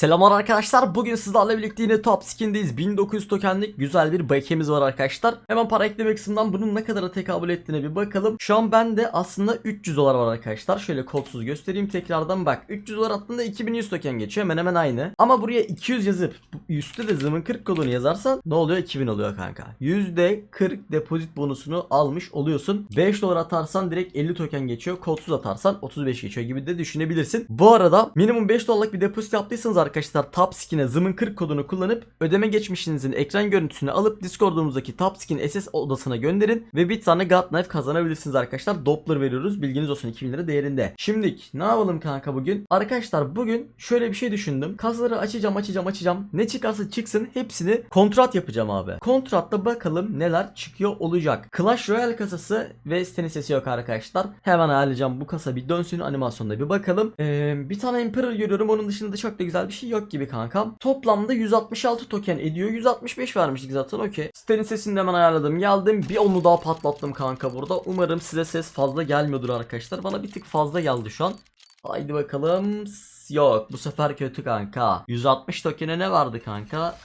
Selamlar arkadaşlar. Bugün sizlerle birlikte yine Top Skin'deyiz. 1900 tokenlik güzel bir bakiyemiz var arkadaşlar. Hemen para ekleme kısmından bunun ne kadara tekabül ettiğine bir bakalım. Şu an bende aslında 300 dolar var arkadaşlar. Şöyle kodsuz göstereyim tekrardan bak. 300 dolar attığında 2100 token geçiyor. Hemen hemen aynı. Ama buraya 200 yazıp üstte de zımın 40 kodunu yazarsan ne oluyor? 2000 oluyor kanka. %40 depozit bonusunu almış oluyorsun. 5 dolar atarsan direkt 50 token geçiyor. Kodsuz atarsan 35 geçiyor gibi de düşünebilirsin. Bu arada minimum 5 dolarlık bir depozit yaptıysanız arkadaşlar Top Skin'e zımın 40 kodunu kullanıp ödeme geçmişinizin ekran görüntüsünü alıp Discord'umuzdaki Top Skin SS odasına gönderin ve bir tane God Knife kazanabilirsiniz arkadaşlar. Doppler veriyoruz. Bilginiz olsun 2000 lira değerinde. Şimdilik ne yapalım kanka bugün? Arkadaşlar bugün şöyle bir şey düşündüm. Kasaları açacağım açacağım açacağım. Ne çıkarsa çıksın hepsini kontrat yapacağım abi. Kontratta bakalım neler çıkıyor olacak. Clash Royale kasası ve sitenin sesi yok arkadaşlar. Hemen ayarlayacağım bu kasa bir dönsün animasyonda bir bakalım. Ee, bir tane Emperor görüyorum. Onun dışında çok da güzel bir şey yok gibi kankam. Toplamda 166 token ediyor. 165 vermiştik zaten okey. Sitenin sesini hemen ayarladım. Geldim. Bir onu daha patlattım kanka burada. Umarım size ses fazla gelmiyordur arkadaşlar. Bana bir tık fazla geldi şu an. Haydi bakalım. Yok bu sefer kötü kanka. 160 tokene ne vardı kanka?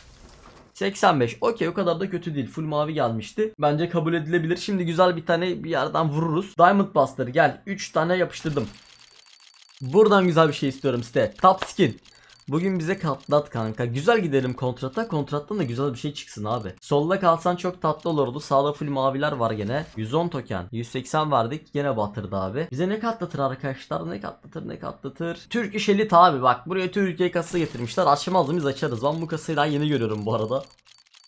85. Okey o kadar da kötü değil. Full mavi gelmişti. Bence kabul edilebilir. Şimdi güzel bir tane bir yerden vururuz. Diamond Buster gel. 3 tane yapıştırdım. Buradan güzel bir şey istiyorum site. Top skin. Bugün bize katlat kanka. Güzel gidelim kontrata. Kontrattan da güzel bir şey çıksın abi. Solda kalsan çok tatlı olurdu. Sağda full maviler var gene. 110 token. 180 verdik. Gene batırdı abi. Bize ne katlatır arkadaşlar? Ne katlatır ne katlatır? Türk iş elit abi bak. Buraya Türkiye kasası getirmişler. Açmaz mıyız açarız. Ben bu kasayı daha yeni görüyorum bu arada.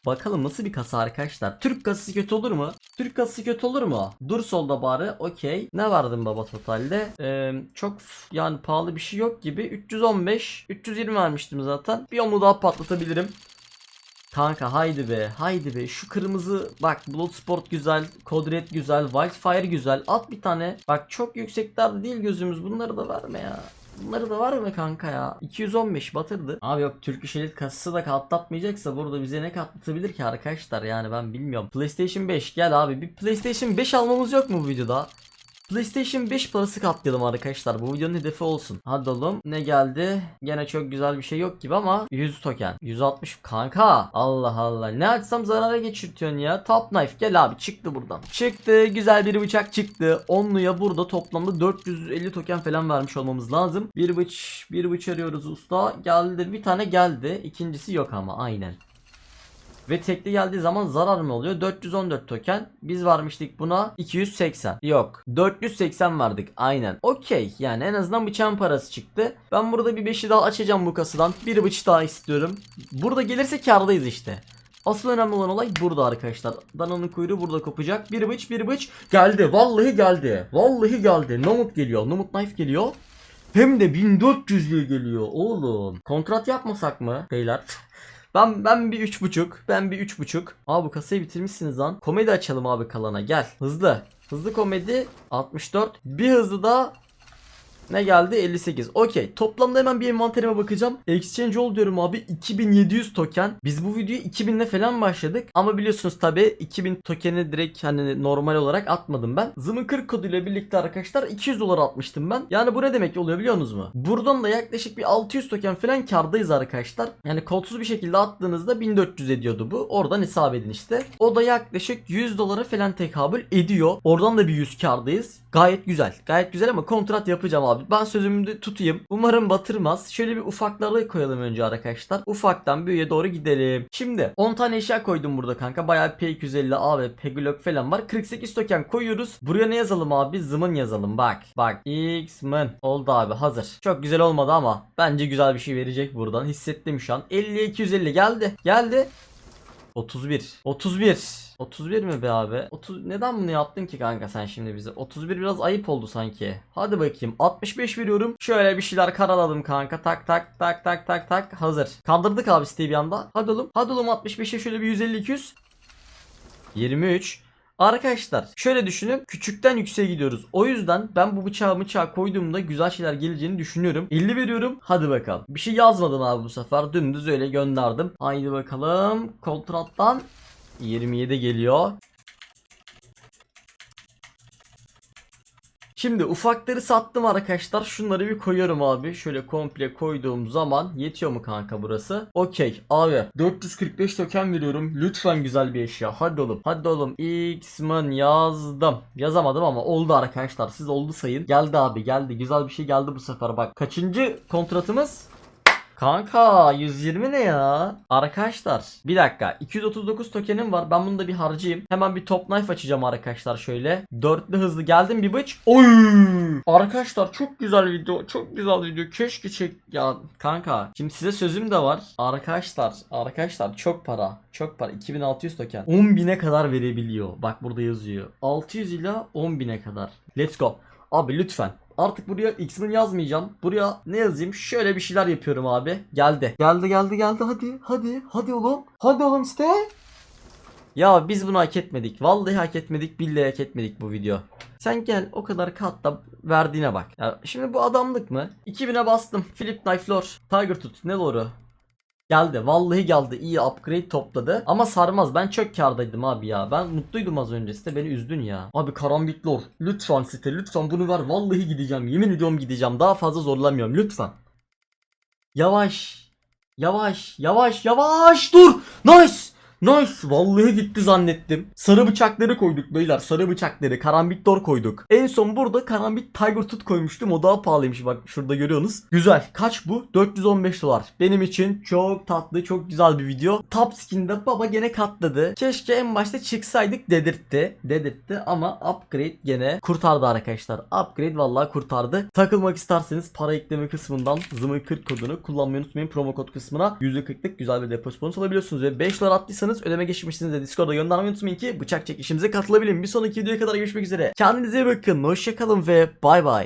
Bakalım nasıl bir kasa arkadaşlar. Türk kasası kötü olur mu? Türk kasası kötü olur mu? Dur solda bari. Okey. Ne verdin baba totalde? Ee, çok yani pahalı bir şey yok gibi. 315. 320 vermiştim zaten. Bir onu daha patlatabilirim. Kanka haydi be haydi be şu kırmızı bak Bloodsport güzel Kodret güzel Wildfire güzel at bir tane bak çok yükseklerde değil gözümüz bunları da verme ya Bunları da var mı kanka ya? 215 batırdı. Abi yok Türk İş Elit kasası da katlatmayacaksa burada bize ne katlatabilir ki arkadaşlar? Yani ben bilmiyorum. PlayStation 5 gel abi. Bir PlayStation 5 almamız yok mu bu videoda? PlayStation 5 parası katlayalım arkadaşlar. Bu videonun hedefi olsun. Hadi oğlum. Ne geldi? Gene çok güzel bir şey yok gibi ama 100 token. 160 kanka. Allah Allah. Ne açsam zarara geçirtiyorsun ya. Top knife gel abi çıktı buradan. Çıktı. Güzel bir bıçak çıktı. Onluya burada toplamda 450 token falan vermiş olmamız lazım. Bir bıç bir bıç arıyoruz usta. Geldi. Bir tane geldi. İkincisi yok ama aynen. Ve tekli geldiği zaman zarar mı oluyor? 414 token. Biz varmıştık buna 280. Yok. 480 verdik. Aynen. Okey. Yani en azından bıçağın parası çıktı. Ben burada bir 5'i daha açacağım bu kasadan. Bir bıç daha istiyorum. Burada gelirse kardayız işte. Asıl önemli olan olay burada arkadaşlar. Dananın kuyruğu burada kopacak. Bir bıç bir bıç. Geldi. Vallahi geldi. Vallahi geldi. Nomut geliyor. Nomut knife geliyor. Hem de 1400'lüğe geliyor oğlum. Kontrat yapmasak mı beyler? Ben ben bir üç buçuk. Ben bir üç buçuk. Abi bu kasayı bitirmişsiniz lan. Komedi açalım abi kalana gel. Hızlı. Hızlı komedi 64. Bir hızlı da ne geldi? 58. Okey. Toplamda hemen bir envanterime bakacağım. Exchange ol diyorum abi. 2700 token. Biz bu videoyu 2000'le falan başladık. Ama biliyorsunuz tabi 2000 tokeni direkt hani normal olarak atmadım ben. Zımın 40 koduyla birlikte arkadaşlar 200 dolar atmıştım ben. Yani bu ne demek oluyor biliyor musunuz mu? Buradan da yaklaşık bir 600 token falan kardayız arkadaşlar. Yani kodsuz bir şekilde attığınızda 1400 ediyordu bu. Oradan hesap edin işte. O da yaklaşık 100 dolara falan tekabül ediyor. Oradan da bir 100 kardayız. Gayet güzel. Gayet güzel ama kontrat yapacağım abi. Ben sözümü de tutayım. Umarım batırmaz. Şöyle bir ufakları koyalım önce arkadaşlar. Ufaktan büyüye doğru gidelim. Şimdi 10 tane eşya koydum burada kanka. Bayağı P250 A ve Peglock falan var. 48 token koyuyoruz. Buraya ne yazalım abi? Zımın yazalım. Bak. Bak. X-Men. Oldu abi. Hazır. Çok güzel olmadı ama bence güzel bir şey verecek buradan. Hissettim şu an. 50'ye 250 geldi. Geldi. 31. 31. 31 mi be abi? 30 neden bunu yaptın ki kanka sen şimdi bize? 31 biraz ayıp oldu sanki. Hadi bakayım. 65 veriyorum. Şöyle bir şeyler karaladım kanka. Tak tak tak tak tak tak. Hazır. Kandırdık abi siteyi bir anda. Hadi oğlum. Hadi oğlum 65'e şöyle bir 150 200. 23. Arkadaşlar şöyle düşünün küçükten yükseğe gidiyoruz. O yüzden ben bu bıçağı bıçağı koyduğumda güzel şeyler geleceğini düşünüyorum. 50 veriyorum. Hadi bakalım. Bir şey yazmadım abi bu sefer. Dümdüz öyle gönderdim. Haydi bakalım. Kontrattan 27 geliyor. Şimdi ufakları sattım arkadaşlar. Şunları bir koyuyorum abi. Şöyle komple koyduğum zaman yetiyor mu kanka burası? Okey abi 445 token veriyorum. Lütfen güzel bir eşya. Hadi oğlum. Hadi oğlum. X-Men yazdım. Yazamadım ama oldu arkadaşlar. Siz oldu sayın. Geldi abi geldi. Güzel bir şey geldi bu sefer bak. Kaçıncı kontratımız? Kanka 120 ne ya? Arkadaşlar bir dakika 239 tokenim var ben bunu da bir harcayayım. Hemen bir top knife açacağım arkadaşlar şöyle. Dörtlü hızlı geldim bir bıç. Oy! Arkadaşlar çok güzel video çok güzel video keşke çek ya kanka. Şimdi size sözüm de var. Arkadaşlar arkadaşlar çok para çok para 2600 token 10.000'e kadar verebiliyor. Bak burada yazıyor. 600 ila 10.000'e kadar. Let's go. Abi lütfen Artık buraya X-Men yazmayacağım. Buraya ne yazayım? Şöyle bir şeyler yapıyorum abi. Geldi. Geldi geldi geldi hadi. Hadi. Hadi oğlum. Hadi oğlum işte. Ya biz bunu hak etmedik. Vallahi hak etmedik. Billahi hak etmedik bu video. Sen gel o kadar katta verdiğine bak. Ya şimdi bu adamlık mı? 2000'e bastım. Philip Knife Lore. Tiger tut. Ne lore'u? Geldi. Vallahi geldi. İyi upgrade topladı. Ama sarmaz. Ben çok kardaydım abi ya. Ben mutluydum az önce. Site beni üzdün ya. Abi karambit lore. Lütfen site. Lütfen bunu ver. Vallahi gideceğim. Yemin ediyorum gideceğim. Daha fazla zorlamıyorum. Lütfen. Yavaş. Yavaş. Yavaş. Yavaş. Dur. Nice. Nice. Vallahi gitti zannettim. Sarı bıçakları koyduk beyler. Sarı bıçakları. Karambit Dor koyduk. En son burada Karambit Tiger Tooth koymuştum. O daha pahalıymış bak şurada görüyorsunuz. Güzel. Kaç bu? 415 dolar. Benim için çok tatlı, çok güzel bir video. Top skin'de baba gene katladı. Keşke en başta çıksaydık dedirtti. Dedirtti ama upgrade gene kurtardı arkadaşlar. Upgrade vallahi kurtardı. Takılmak isterseniz para ekleme kısmından zımı 40 kodunu kullanmayı unutmayın. Promo kod kısmına %40'lık güzel bir depozit bonusu alabiliyorsunuz ve 5 dolar attıysanız ödeme geçmişsiniz de Discord'a göndermeyi unutmayın ki bıçak çekişimize katılabilin. Bir sonraki videoya kadar görüşmek üzere. Kendinize iyi bakın. Hoşçakalın ve bay bay.